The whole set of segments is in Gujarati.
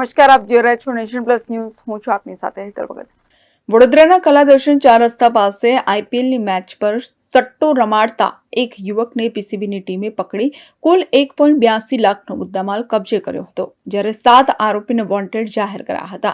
નમસ્કાર, આપ જોઈ રહ્યા છો નેશન પ્લસ ન્યૂઝ. હું છું આપની સાથે વડોદરાના કલાદર્શન ચાર રસ્તા પાસે આઈપીએલની મેચ પર સટ્ટો રમાડતા એક યુવકને પીસીબીની ટીમે પકડી કુલ એક પોઈન્ટ બ્યાસી લાખનો મુદ્દામાલ કબજે કર્યો હતો, જ્યારે સાત આરોપીને વોન્ટેડ જાહેર કર્યા હતા.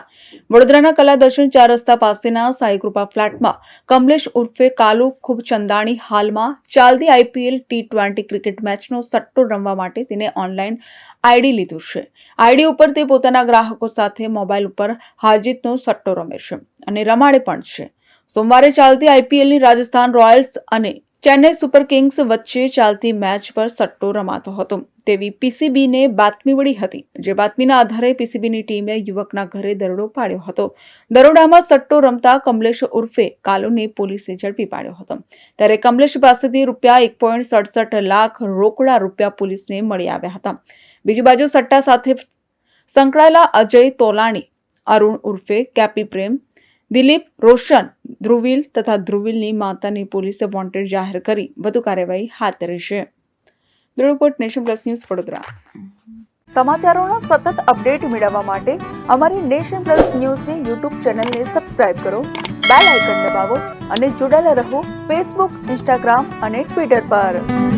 વડોદરાના કલાદર્શન ચાર રસ્તા પાસેના સાઈકૃપા ફ્લેટમાં કમલેશ ઉર્ફે કાલુ ખૂબ ચંદાણી હાલમાં ચાલતી આઈપીએલ ટી ટ્વેન્ટી ક્રિકેટ મેચનો સટ્ટો રમવા માટે તેને ઓનલાઈન આઈડી લીધું છે. આઈડી ઉપર તે પોતાના ગ્રાહકો સાથે મોબાઈલ ઉપર હાજીતનો સટ્ટો રમે છે અને રમાડે પણ છે. સોમવારે ચાલતી આઈપીએલની રાજસ્થાન રોયલ્સ અને ચેન્નઈ સુપર કિંગ્સ વચ્ચે ચાલતી મેચ પર સટ્ટો રમાતો હતો. તેવી પીસીબીને બાતમી મળી હતી, જે બાતમીના આધારે પીસીબીની ટીમે યુવકના ઘરે દરોડો પાડ્યો હતો. દરોડામાં સટ્ટો રમતા કમલેશ ઉર્ફે કાલુને પોલીસે ઝડપી પાડ્યો હતો. ત્યારે કમલેશ પાસેથી રૂપિયા એક પોઈન્ટ સડસઠ લાખ રોકડા રૂપિયા પોલીસને મળી આવ્યા હતા. બીજી બાજુ સટ્ટા સાથે સંકળાયેલા અજય તોલાણી, અરુણ ઉર્ફે કેપી પ્રેમ દિલીપ, રોશન, ધ્રુવિલ તથા ધ્રુવિલની માતાની પોલીસે વોન્ટેડ જાહેર કરી. વધુ કાર્યવાહી હાથ ધરી છે bureau report, Nation Plus news, Vadodara. સમાચારોના સતત અપડેટ મેળવવા માટે અમારી નેશન પ્લસ ન્યૂઝની યુટ્યુબ ચેનલને સબસ્ક્રાઇબ કરો, બેલ આઇકન દબાવો અને જોડાયેલા રહો ફેસબુક, ઇન્સ્ટાગ્રામ અને ટ્વિટર પર.